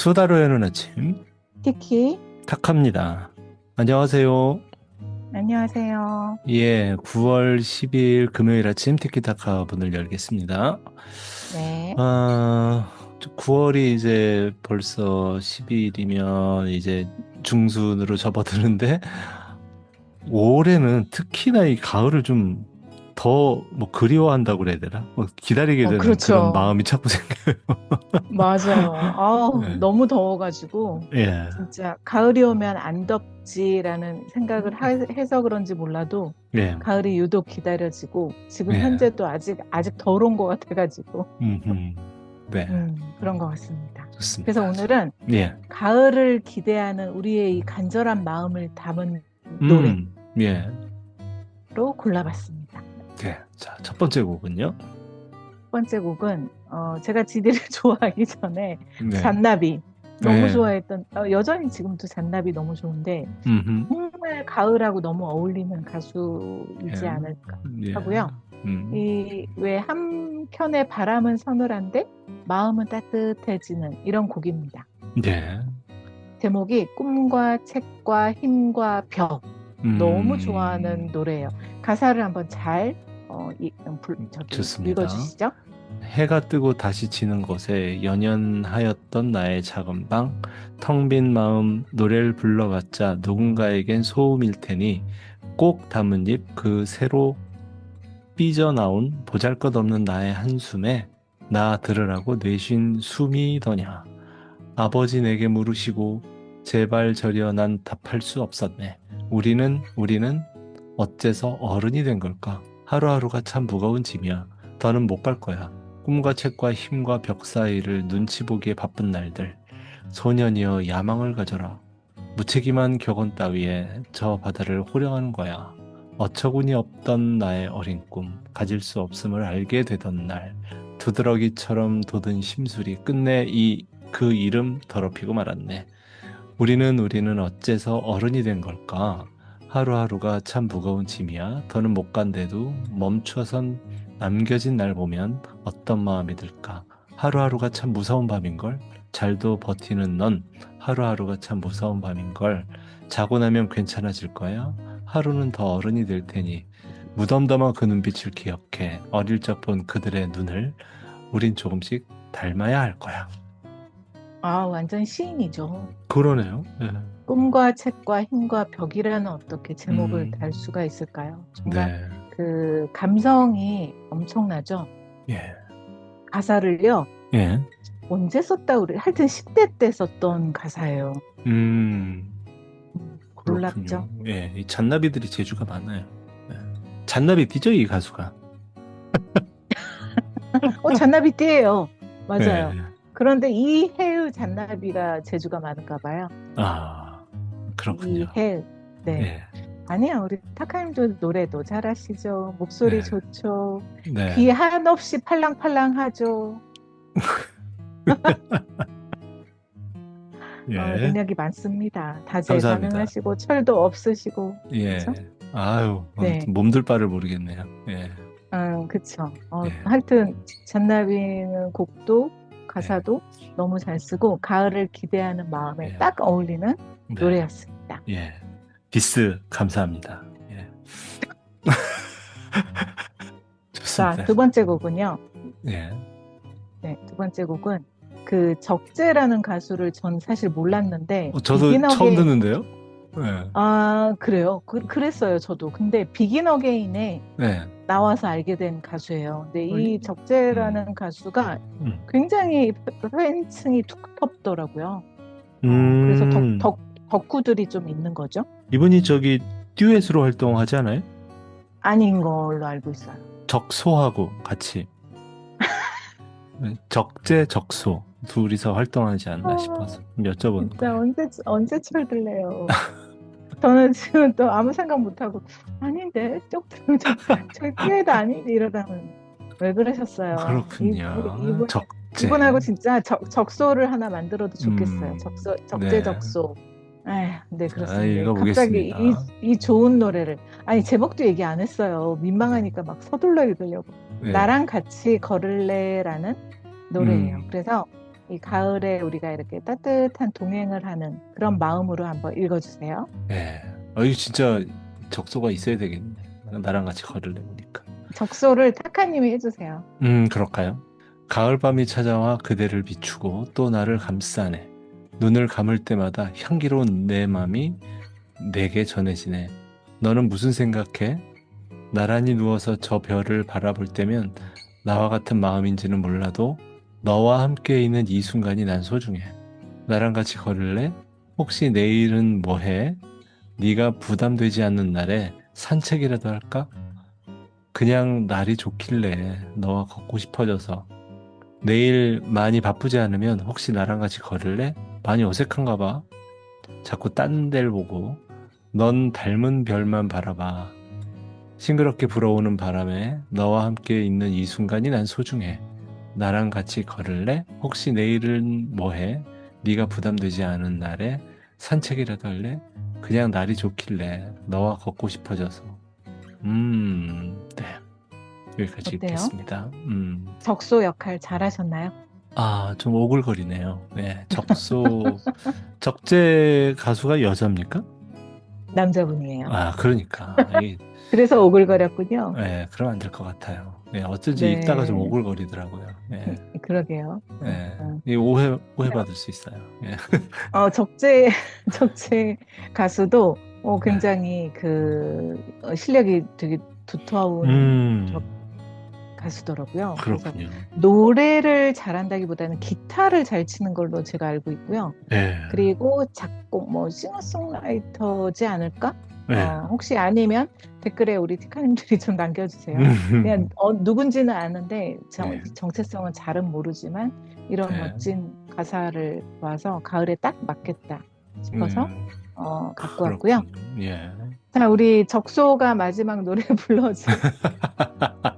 수다로 여는 아침 티키, 탁합니다. 안녕하세요. 안녕하세요. 예, 9월 10일 금요일 아침 티키타카 문을 열겠습니다. 네. 아, 9월이 이제 벌써 10일이면 이제 중순으로 접어드는데 올해는 특히나 이 가을을 좀 더 뭐 그리워한다고 그래야 되나? 뭐 기다리게 어, 되는 그렇죠. 그런 마음이 자꾸 생겨요. 맞아요. 아우, 네. 너무 더워가지고, 예, 진짜 가을이 오면 안 덥지라는 생각을 하- 해서 그런지 몰라도, 예, 가을이 유독 기다려지고, 지금 네. 현재도 아직, 아직 더러운 것 같아가지고, 음, 네, 음, 그런 것 같습니다. 좋습니다. 그래서 오늘은 예, 가을을 기대하는 우리의 이 간절한 마음을 담은 노래로 음, 예, 골라봤습니다. 네. 자, 첫 번째 곡은요. 첫 번째 곡은, 어, 제가 지디를 좋아하기 전에, 네. 잔나비 너무 네. 좋아했던 어, 여전히 지금도 잔나비 너무 좋은데 음흠. 정말 가을하고 너무 어울리는 가수이지 예. 않을까 예. 하고요. 음. 이왜 한켠의 바람은 서늘한데 마음은 따뜻해지는 이런 곡입니다. 예. 제목이 꿈과 책과 힘과 벽 음. 너무 좋아하는 노래예요. 가사를 한번 잘 어, 이, 음, 불, 저기 좋습니다. 읽어주시죠. 해가 뜨고 다시 지는 곳에 연연하였던 나의 작은 방, 텅 빈 마음 노래를 불러봤자 누군가에겐 소음일 테니 꼭 담은 입 그 새로 삐져나온 보잘것없는 나의 한숨에 나 들으라고 내쉰 숨이더냐. 아버지 내게 물으시고 제발 저려 난 답할 수 없었네. 우리는 우리는 어째서 어른이 된 걸까? 하루하루가 참 무거운 짐이야. 더는 못 갈 거야. 꿈과 책과 힘과 벽 사이를 눈치 보기에 바쁜 날들. 소년이여 야망을 가져라. 무책임한 격언 따위에 저 바다를 호령하는 거야. 어처구니 없던 나의 어린 꿈, 가질 수 없음을 알게 되던 날, 두드러기처럼 돋은 심술이 끝내 이 그 이름 더럽히고 말았네. 우리는 우리는 어째서 어른이 된 걸까? 하루하루가 참 무거운 짐이야. 더는 못 간대도 멈춰선 남겨진 날 보면 어떤 마음이 들까? 하루하루가 참 무서운 밤인걸? 잘도 버티는 넌 하루하루가 참 무서운 밤인걸? 자고 나면 괜찮아질 거야? 하루는 더 어른이 될 테니 무덤덤한 그 눈빛을 기억해. 어릴 적 본 그들의 눈을 우린 조금씩 닮아야 할 거야. 아 완전 시인이죠. 그러네요. 예. 꿈과 책과 힘과 벽이라는 어떻게 제목을 음. 달 수가 있을까요? 정말 네. 그 감성이 엄청나죠. 예. 가사를요 예. 언제 썼다 그래? 하여튼 10대 때 썼던 가사예요. 음. 놀랍죠? 예. 이 잔나비들이 재주가 많아요. 예. 잔나비띠죠, 이 가수가. 어 잔나비띠예요. 맞아요. 예. 그런데 이 해 의 잔나비가 재주가 많은가 봐요. 아, 그렇군요. 이 해. 네. 예. 아니야 우리 타카님도 노래도 잘하시죠. 목소리 네. 좋죠. 네. 귀 한없이 팔랑팔랑하죠. 예. 어, 능력이 많습니다. 다재다능하시고 철도 없으시고. 예. 그쵸? 아유, 어, 네. 몸둘 바를 모르겠네요. 예. 음, 그쵸. 어, 네. 하여튼 잔나비는 곡도 가사도 너무 잘 쓰고 가을을 기대하는 마음에 네. 딱 어울리는 네. 노래였습니다. 예. 디스 감사합니다. 예. 자, 좋습니다. 두 번째 곡은요. 예. 네, 두 번째 곡은 그 적재라는 가수를 전 사실 몰랐는데 어, 저도 처음 듣는데요. 예. 아, 그래요. 그, 그랬어요, 저도. 근데 비긴 어게인에 네. 나와서 알게 된 가수예요. 근데 이 적재라는 가수가 음. 굉장히 팬층이 두텁더라고요. 음. 그래서 덕, 덕, 덕후들이 좀 있는 거죠. 이분이 저기 듀엣으로 활동하지 않아요? 아닌 걸로 알고 있어요. 적소하고 같이 네, 적재 적소 둘이서 활동하지 않나 아, 싶어서 여쭤보는 진짜 거예요. 언제 언제 철들래요? 저는 지금 또 아무 생각 못 하고 아닌데 쪽도 저희 듀엣 아닌데 이러다는 왜 그러셨어요? 그렇군요. 이- 이분, 적재. 이분하고 진짜 적, 적소를 하나 만들어도 좋겠어요. 음, 적소 적재 네. 적소. 에휴, 네 자, 그렇습니다. 읽어보겠습니다. 갑자기 이, 이 좋은 노래를 아니 제목도 얘기 안 했어요. 민망하니까 막 서둘러 읽으려고. 네. 나랑 같이 걸을래라는 노래예요. 음. 그래서 이 가을에 우리가 이렇게 따뜻한 동행을 하는 그런 마음으로 한번 읽어주세요. 예. 아, 이거 진짜 적소가 있어야 되겠네. 나랑 같이 걸을래 보니까. 적소를 타카님이 해주세요. 음, 그럴까요? 가을밤이 찾아와 그대를 비추고 또 나를 감싸네. 눈을 감을 때마다 향기로운 내 맘이 내게 전해지네. 너는 무슨 생각해? 나란히 누워서 저 별을 바라볼 때면 나와 같은 마음인지는 몰라도 너와 함께 있는 이 순간이 난 소중해. 나랑 같이 걸을래? 혹시 내일은 뭐 해? 네가 부담되지 않는 날에 산책이라도 할까? 그냥 날이 좋길래 너와 걷고 싶어져서 내일 많이 바쁘지 않으면 혹시 나랑 같이 걸을래? 많이 어색한가 봐. 자꾸 딴 데를 보고 넌 닮은 별만 바라봐. 싱그럽게 불어오는 바람에 너와 함께 있는 이 순간이 난 소중해. 나랑 같이 걸을래? 혹시 내일은 뭐 해? 네가 부담되지 않은 날에 산책이라도 할래? 그냥 날이 좋길래 너와 걷고 싶어져서. 음, 네. 여기까지 어때요? 읽겠습니다. 음. 적소 역할 잘하셨나요? 아, 좀 오글거리네요. 네, 적소, 적재 가수가 여자입니까? 남자분이에요. 아, 그러니까. 이, 그래서 오글거렸군요. 네, 그러면 안 될 것 같아요. 네, 어쩐지 네. 읽다가 좀 오글거리더라고요. 네, 그러게요. 네. 음. 이 오해, 오해받을 수 있어요. 네. 어, 적재, 적재 가수도 어, 굉장히 그 어, 실력이 되게 두터운 음, 가수더라고요. 그래서 그렇군요. 노래를 잘한다기보다는 기타를 잘 치는 걸로 제가 알고 있고요. 네, 그리고 작곡, 뭐 싱어송라이터지 않을까? 네. 어, 혹시 아니면 댓글에 우리 티카님들이 좀 남겨주세요. 음, 그냥 어, 누군지는 아는데 정, 네. 정체성은 잘은 모르지만 이런 네. 멋진 가사를 봐서 가을에 딱 맞겠다 싶어서 음, 어, 갖고 왔고요. 그렇군요. 예. 자, 우리 적소가 마지막 노래 불러줘.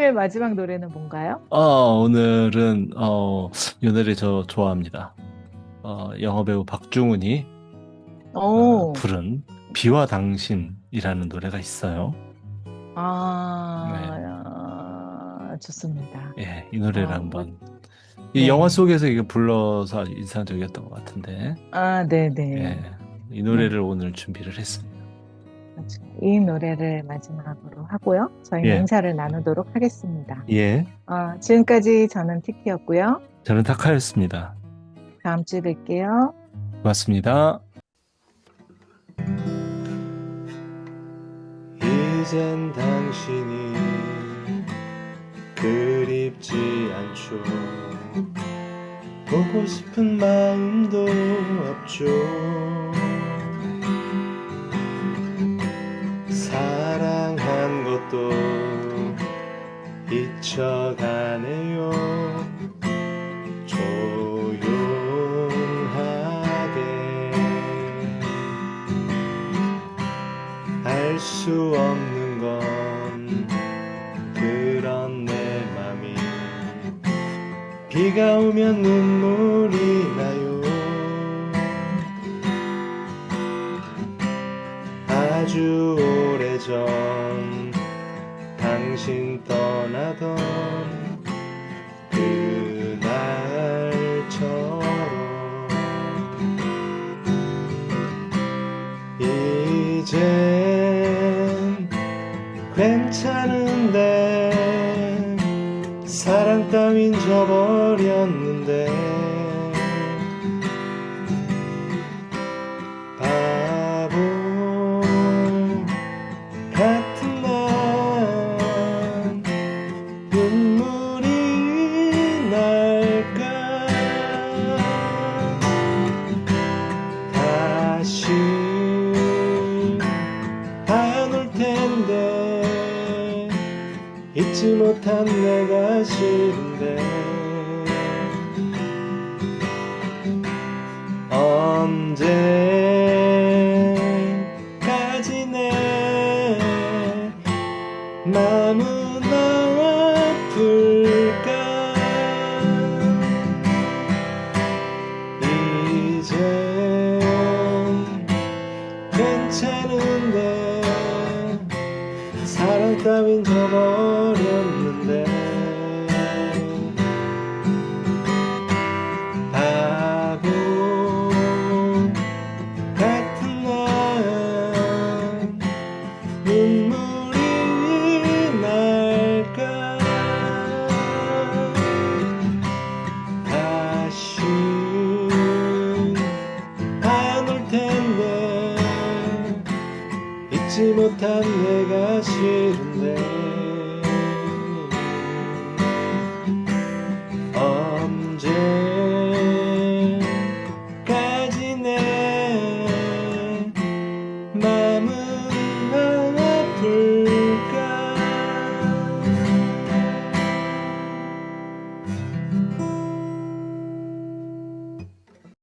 자, 타카님의 마지막 노래는 뭔가요? 어, 오늘은, 어, 이 노래 저 좋아합니다. 어, 영화 배우 박중훈이 어, 오, 부른 비와 당신이라는 노래가 있어요. 아, 좋습니다. 예, 이 노래를 아, 한번. 이 네. 영화 속에서 이게 불러서 인상적이었던 것 같은데, 아, 네 네. 예, 이 노래를 오늘 준비를 했습니다. 이 노래를 마지막으로 하고요. 저희 예. 인사를 나누도록 하겠습니다. 예, 어, 지금까지 저는 티키였고요. 저는 타카였습니다. 다음 주에 뵐게요. 고맙습니다. 이젠 당신이 그립지 않죠 보고 싶은 마음도 없죠 비가 오면 눈물이 나요. 아주 오래전 당신 떠나던 그날처럼. 이젠 괜찮은 잊지 못한 내가 싫은데 언제까지 내 마음은 아플까? 이젠 괜찮은데 사랑 따윈 져버